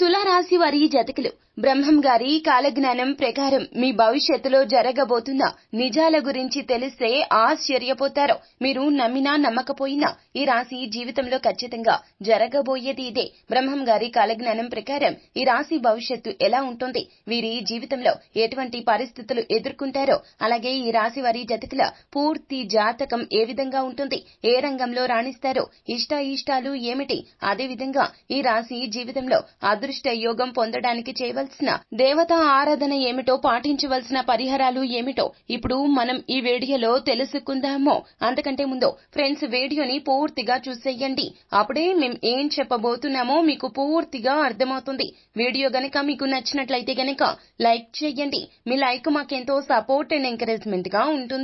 తులారాశి వారి జతకులు. బ్రహ్మం గారి కాలజ్ఞానం ప్రకారం మీ భవిష్యత్తులో జరగబోతున్న నిజాల గురించి తెలిస్తే ఆశ్చర్యపోతారు. మీరు నమ్మినా నమ్మకపోయినా ఈ రాశి జీవితంలో ఖచ్చితంగా జరగబోయేది ఇదే. బ్రహ్మం గారి కాలజ్ఞానం ప్రకారం ఈ రాశి భవిష్యత్తు ఎలా ఉంటుంది? వీరి జీవితంలో ఎటువంటి పరిస్థితులు ఎదుర్కొంటారో అలాగే ఈ రాశి వారి జతకుల పూర్తి జాతకం ఏ విధంగా ఉంటుంది? ఏ రంగంలో రాణిస్తారో? ఇష్ట ఇష్టాలు ఏమిటి? అదే విధంగా ఈ రాశి జీవితంలో అదృష్ట యోగం పొందడానికి చేయవలసిన దేవతా ఆరాధన ఏమిటో పాటించవలసిన పరిహారాలు ఏమిటో ఇప్పుడు మనం ఈ వీడియోలో తెలుసుకుందాము. అంతకంటే ముందు ఫ్రెండ్స్ వీడియోని పూర్తిగా చూసేయండి. అప్పుడే మేము ఏం చెప్పబోతున్నామో మీకు పూర్తిగా అర్థమవుతుంది. వీడియో గనక మీకు నచ్చినట్లయితే గనక లైక్ చేయండి. మీ లైక్ మాకెంతో సపోర్ట్ అండ్ ఎంకరేజ్మెంట్గా ఉంటుంది.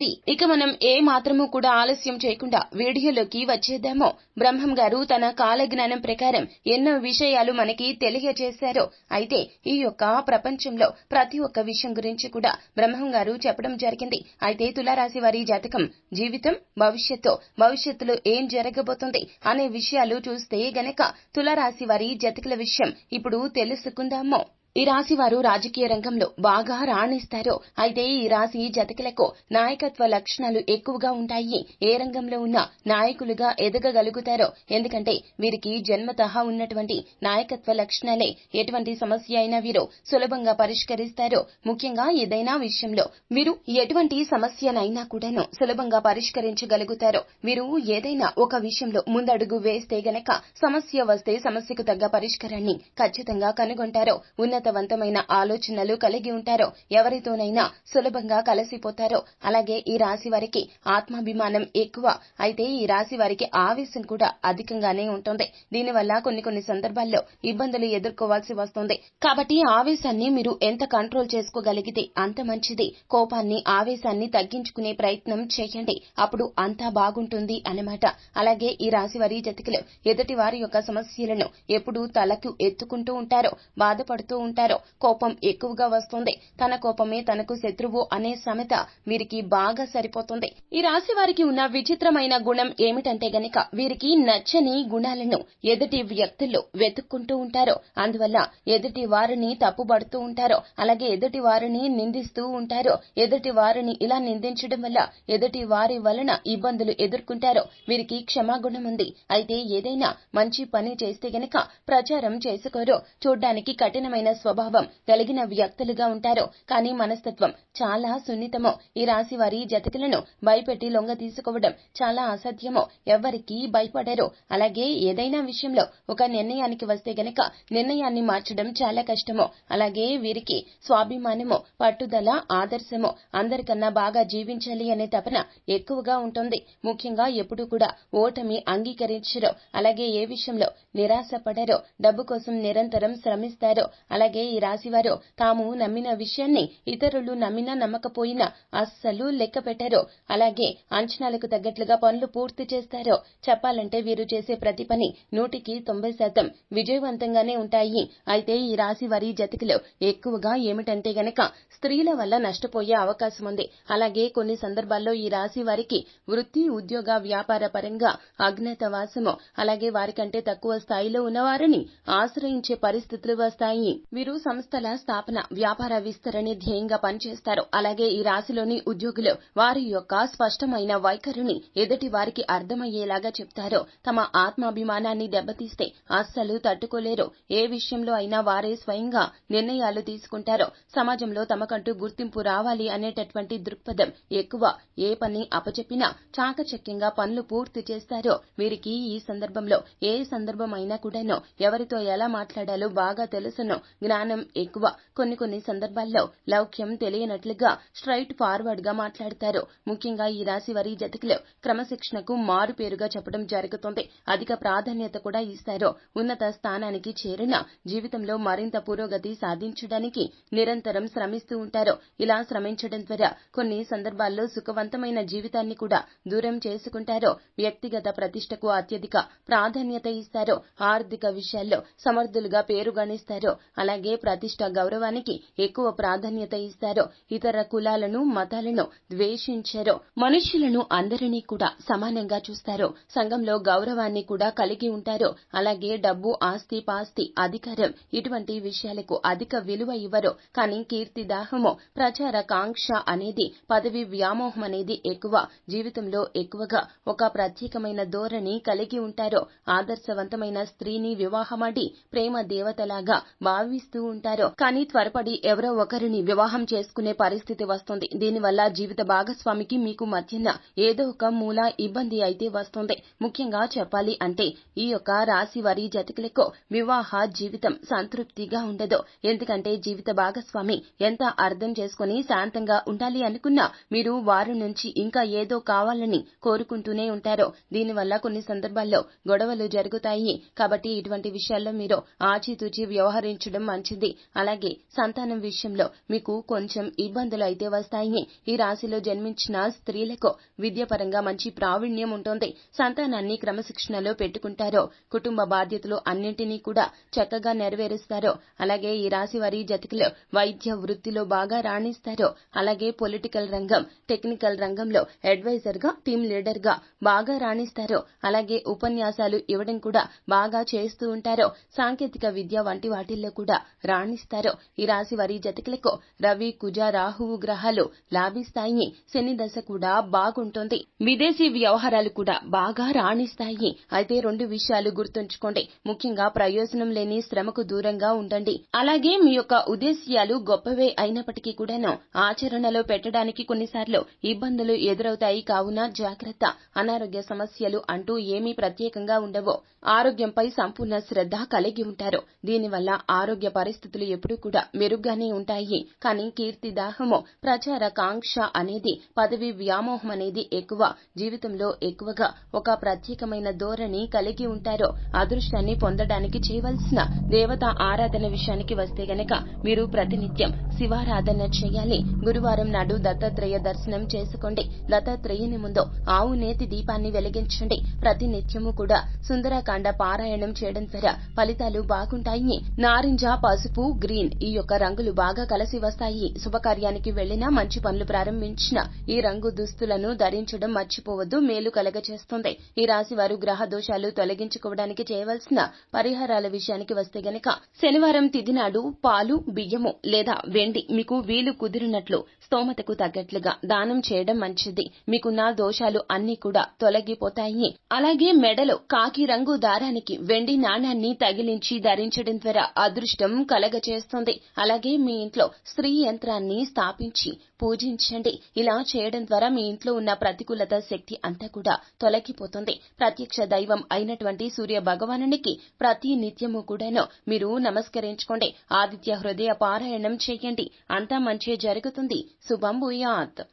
ఇక మనం ఏ మాత్రము కూడా ఆలస్యం చేయకుండా వీడియోలోకి వచ్చేద్దామో. బ్రహ్మం గారు తన కాలజ్ఞానం ప్రకారం ఎన్నో విషయాలు మనకి తెలియజేశారు. అయితే ఈ యొక్క ప్రపంచంలో ప్రతి ఒక్క విషయం గురించి కూడా బ్రహ్మం గారు చెప్పడం జరిగింది. అయితే తులారాశి వారి జాతకం జీవితం భవిష్యత్తు భవిష్యత్తులో ఏం జరగబోతుంది అనే విషయాలు చూస్తే గనక తులారాశి వారి జతకుల విషయం ఇప్పుడు తెలుసుకుందాము. ఈ రాశి వారు రాజకీయ రంగంలో బాగా రాణిస్తారు అయితే ఈ రాశి జతకులకు నాయకత్వ లక్షణాలు ఎక్కువగా ఉంటాయి. ఏ రంగంలో ఉన్నా నాయకులుగా ఎదగగలుగుతారో ఎందుకంటే వీరికి జన్మతహా ఉన్నటువంటి నాయకత్వ లక్షణాలే. ఎటువంటి సమస్య అయినా వీరు సులభంగా పరిష్కరిస్తారు ముఖ్యంగా ఏదైనా విషయంలో వీరు ఎటువంటి సమస్యనైనా కూడాను సులభంగా పరిష్కరించగలుగుతారు వీరు ఏదైనా ఒక విషయంలో ముందడుగు వేస్తే గనక సమస్య వస్తే సమస్యకు తగ్గ పరిష్కారాన్ని ఖచ్చితంగా కనుగొంటారు ఉన్నతవంతమైన ఆలోచనలు కలిగి ఉంటారో ఎవరితోనైనా సులభంగా కలిసిపోతారో అలాగే ఈ రాశి వారికి ఆత్మాభిమానం ఎక్కువ. అయితే ఈ రాశి వారికి ఆవేశం కూడా అధికంగానే ఉంటుంది. దీనివల్ల కొన్ని కొన్ని సందర్భాల్లో ఇబ్బందులు ఎదుర్కోవాల్సి వస్తుంది. కాబట్టి ఆవేశాన్ని మీరు ఎంత కంట్రోల్ చేసుకోగలిగితే అంత మంచిది. కోపాన్ని ఆవేశాన్ని తగ్గించుకునే ప్రయత్నం చేయండి. అప్పుడు అంతా బాగుంటుంది అన్నమాట. అలాగే ఈ రాశి వారి జతకులు ఎదుటి వారి యొక్క సమస్యలను ఎప్పుడూ తలకు ఎత్తుకుంటూ ఉంటారో. బాధపడుతూ ఉంటారో కోపం ఎక్కువగా వస్తుంది. తన కోపమే తనకు శత్రువు అనే సామెత వీరికి బాగా సరిపోతుంది. ఈ రాశి వారికి ఉన్న విచిత్రమైన గుణం ఏమిటంటే గనక వీరికి నచ్చని గుణాలను ఎదుటి వ్యక్తులు వెతుక్కుంటూ ఉంటారు. అందువల్ల ఎదుటి వారిని తప్పుబడుతూ ఉంటారో. అలాగే ఎదుటి వారిని నిందిస్తూ ఉంటారు. ఎదుటి వారిని ఇలా నిందించడం వల్ల ఎదుటి వారి వలన ఇబ్బందులు ఎదుర్కొంటారు. వీరికి క్షమాగుణం ఉంది. అయితే ఏదైనా మంచి పని చేస్తే గనక ప్రచారం చేసుకోరో. చూడ్డానికి కఠినమైన స్వభావం కలిగిన వ్యక్తులుగా ఉంటారు. కానీ మనస్తత్వం చాలా సున్నితమో ఈ రాశి వారి జతకులను భయపెట్టి లొంగ తీసుకోవడం చాలా అసాధ్యమో ఎవరికీ భయపడరు. అలాగే ఏదైనా విషయంలో ఒక నిర్ణయానికి వస్తే గనక నిర్ణయాన్ని మార్చడం చాలా కష్టమో అలాగే వీరికి స్వాభిమానము పట్టుదల ఆదర్శము అందరికన్నా బాగా జీవించాలి అనే తపన ఎక్కువగా ఉంటుంది. ముఖ్యంగా ఎప్పుడూ కూడా ఓటమి అంగీకరించరు. అలాగే ఏ విషయంలో నిరాశ పడరో డబ్బు కోసం నిరంతరం శ్రమిస్తారో. అలాగే అలాగే ఈ రాశివారు తాము నమ్మిన విషయాన్ని ఇతరులు నమ్మినా నమ్మకపోయినా అస్సలు లెక్క పెట్టారో. అలాగే అంచనాలకు తగ్గట్లుగా పనులు పూర్తి చేస్తారో. చెప్పాలంటే వీరు చేసే ప్రతి పని నూటికి తొంభై శాతం విజయవంతంగానే ఉంటాయి. అయితే ఈ రాశి వారి జతికిలో ఎక్కువగా ఏమిటంటే గనక స్త్రీల వల్ల నష్టపోయే అవకాశం ఉంది. అలాగే కొన్ని సందర్భాల్లో ఈ రాశి వారికి వృత్తి ఉద్యోగ వ్యాపార పరంగా అజ్ఞాతవాసము అలాగే వారికంటే తక్కువ స్థాయిలో ఉన్నవారిని ఆశ్రయించే పరిస్థితులు వస్తాయి. వీరు సంస్థల స్థాపన వ్యాపార విస్తరణ ధ్యేయంగా పనిచేస్తారు. అలాగే ఈ రాశిలోని ఉద్యోగులు వారి యొక్క స్పష్టమైన వైఖరిని ఎదుటి వారికి అర్థమయ్యేలాగా చెప్తారు. తమ ఆత్మాభిమానాన్ని దెబ్బతీస్తే అస్సలు తట్టుకోలేరు. ఏ విషయంలో అయినా వారే స్వయంగా నిర్ణయాలు తీసుకుంటారో. సమాజంలో తమకంటూ గుర్తింపు రావాలి అనేటటువంటి దృక్పథం ఎక్కువ. ఏ పని అపచెప్పినా చాకచక్యంగా పనులు పూర్తి చేస్తారో. వీరికి ఈ సందర్భంలో ఏ సందర్భం అయినా కూడాను ఎవరితో ఎలా మాట్లాడాలో బాగా తెలుసును. జ్ఞానం ఎక్కువ. కొన్ని కొన్ని సందర్భాల్లో లౌక్యం తెలియనట్లుగా స్ట్రైట్ ఫార్వర్డ్గా మాట్లాడతారు. ముఖ్యంగా ఈ రాశి వారి జతకులు క్రమశిక్షణకు మారు పేరుగా చెప్పడం జరుగుతుంది. అధిక ప్రాధాన్యత కూడా ఇస్తారు. ఉన్నత స్థానానికి చేరిన జీవితంలో మరింత పురోగతి సాధించడానికి నిరంతరం శ్రమిస్తూ ఉంటారు. ఇలా శ్రమించడం ద్వారా కొన్ని సందర్భాల్లో సుఖవంతమైన జీవితాన్ని కూడా దూరం చేసుకుంటారు. వ్యక్తిగత ప్రతిష్టకు అత్యధిక ప్రాధాన్యత ఇస్తారు. ఆర్థిక విషయాల్లో సమర్థులుగా పేరుగానిస్తారు అలాగే ప్రతిష్ట గౌరవానికి ఎక్కువ ప్రాధాన్యత ఇస్తారు ఇతర కులాలను మతాలను ద్వేషించారో మనుషులను అందరినీ కూడా సమానంగా చూస్తారు సంఘంలో గౌరవాన్ని కూడా కలిగి ఉంటారు అలాగే డబ్బు ఆస్తి పాస్తి అధికారం ఇటువంటి విషయాలకు అధిక విలువ ఇవ్వరు కానీ కీర్తి దాహము ప్రచార కాంక్ష అనేది పదవి వ్యామోహం అనేది ఎక్కువ జీవితంలో ఎక్కువగా ఒక ప్రత్యేకమైన ధోరణి కలిగి ఉంటారు ఆదర్శవంతమైన స్త్రీని వివాహమాడి ప్రేమ దేవతలాగా భావిస్తూ ఉంటారు. కానీ త్వరపడి ఎవరో ఒకరిని వివాహం చేసుకునే పరిస్థితి వస్తుంది. దీనివల్ల జీవిత భాగస్వామికి మీకు మధ్యన ఏదో ఒక మూల ఇబ్బంది అయితే వస్తుంది. ముఖ్యంగా చెప్పాలి అంటే ఈ యొక్క రాశి వారి జతకులకు వివాహ జీవితం సంతృప్తిగా ఉండదు. ఎందుకంటే జీవిత భాగస్వామి ఎంత అర్థం చేసుకుని శాంతంగా ఉండాలి అనుకున్నా మీరు వారి నుంచి ఇంకా ఏదో కావాలని కోరుకుంటూనే ఉంటారు. దీనివల్ల కొన్ని సందర్భాల్లో గొడవలు జరుగుతాయి. కాబట్టి ఇటువంటి విషయాల్లో మీరు ఆచితూచి వ్యవహరించడం మంచిది. అలాగే సంతానం విషయంలో మీకు కొంచెం ఇబ్బందులు అయితే వస్తాయి. ఈ రాశిలో జన్మించిన స్త్రీలకు విద్యాపరంగా మంచి ప్రావీణ్యం ఉంటుంది. సంతానాన్ని క్రమశిక్షణలో పెట్టుకుంటారో. కుటుంబ బాధ్యతలు అన్నింటినీ కూడా చక్కగా నెరవేరుస్తారో. అలాగే ఈ రాశి వారి జతికిలో వైద్య వృత్తిలో బాగా రాణిస్తారో. అలాగే పొలిటికల్ రంగం టెక్నికల్ రంగంలో అడ్వైజర్గా టీమ్ లీడర్గా బాగా రాణిస్తారో. అలాగే ఉపన్యాసాలు ఇవ్వడం కూడా బాగా చేస్తూ ఉంటారో. సాంకేతిక విద్య వంటి వాటిల్లో కూడా రాణిస్తారు? ఈ రాశి వారి జతకులకు రవి కుజ రాహువు గ్రహాలు లాభిస్తాయి. శని దశ కూడా బాగుంటుంది. విదేశీ వ్యవహారాలు కూడా బాగా రాణిస్తాయి. అయితే రెండు విషయాలు గుర్తుంచుకోండి. ముఖ్యంగా ప్రయోజనం లేని శ్రమకు దూరంగా ఉండండి. అలాగే మీ యొక్క ఉద్దేశ్యాలు గొప్పవే అయినప్పటికీ కూడాను ఆచరణలో పెట్టడానికి కొన్నిసార్లు ఇబ్బందులు ఎదురవుతాయి. కావున జాగ్రత్త. అనారోగ్య సమస్యలు అంటూ ఏమీ ప్రత్యేకంగా ఉండవు. ఆరోగ్యంపై సంపూర్ణ శ్రద్ధ కలిగి ఉంటారు. దీనివల్ల ఆరోగ్య పరిస్థితులు ఎప్పుడూ కూడా మెరుగ్గానే ఉంటాయి. కానీ కీర్తి దాహము ప్రచార కాంక్ష అనేది పదవి వ్యామోహం అనేది ఎక్కువ. జీవితంలో ఎక్కువగా ఒక ప్రత్యేకమైన ధోరణి కలిగి ఉంటారు. అదృష్టాన్ని పొందడానికి చేయవలసిన దేవత ఆరాధన విషయానికి వస్తే గనక మీరు ప్రతినిత్యం శివారాధన చేయాలి. గురువారం నాడు దత్తాత్రేయ దర్శనం చేసుకోండి. దత్తాత్రేయుని ముందు ఆవు నేతి దీపాన్ని వెలిగించండి. ప్రతి నిత్యము కూడా సుందరకాండ పారాయణం చేయడం ద్వారా ఫలితాలు బాగుంటాయి. నారింజ పసుపు గ్రీన్ ఈ యొక్క రంగులు బాగా కలిసి వస్తాయి. శుభకార్యానికి వెళ్ళినా మంచి పనులు ప్రారంభించిన ఈ రంగు దుస్తులను ధరించడం మర్చిపోవద్దు. మేలు కలగచేస్తుంది ఈ రాశి వారు గ్రహ దోషాలు తొలగించుకోవడానికి చేయవలసిన పరిహారాల విషయానికి వస్తే గనక శనివారం తిథి నాడు పాలు బియ్యము లేదా వెండి మీకు వీలు కుదిరినట్లు స్తోమతకు తగ్గట్లుగా దానం చేయడం మంచిది. మీకున్న దోషాలు అన్ని కూడా తొలగిపోతాయి. అలాగే మెడలో కాకి రంగు దారానికి వెండి నాణాన్ని తగిలించి ధరించడం ద్వారా అదృష్టం కలగచేస్తుంది అలాగే మీ ఇంట్లో స్త్రీ యంత్రాన్ని స్థాపించి పూజించండి. ఇలా చేయడం ద్వారా మీ ఇంట్లో ఉన్న ప్రతికూలత శక్తి అంతా కూడా తొలగిపోతుంది. ప్రత్యక్ష దైవం అయినటువంటి సూర్య భగవానునికి ప్రతి నిత్యము కూడాను మీరు నమస్కరించుకోండి. ఆదిత్య హృదయ పారాయణం చేయండి. అంతా మంచి జరుగుతుంది. su bambuyat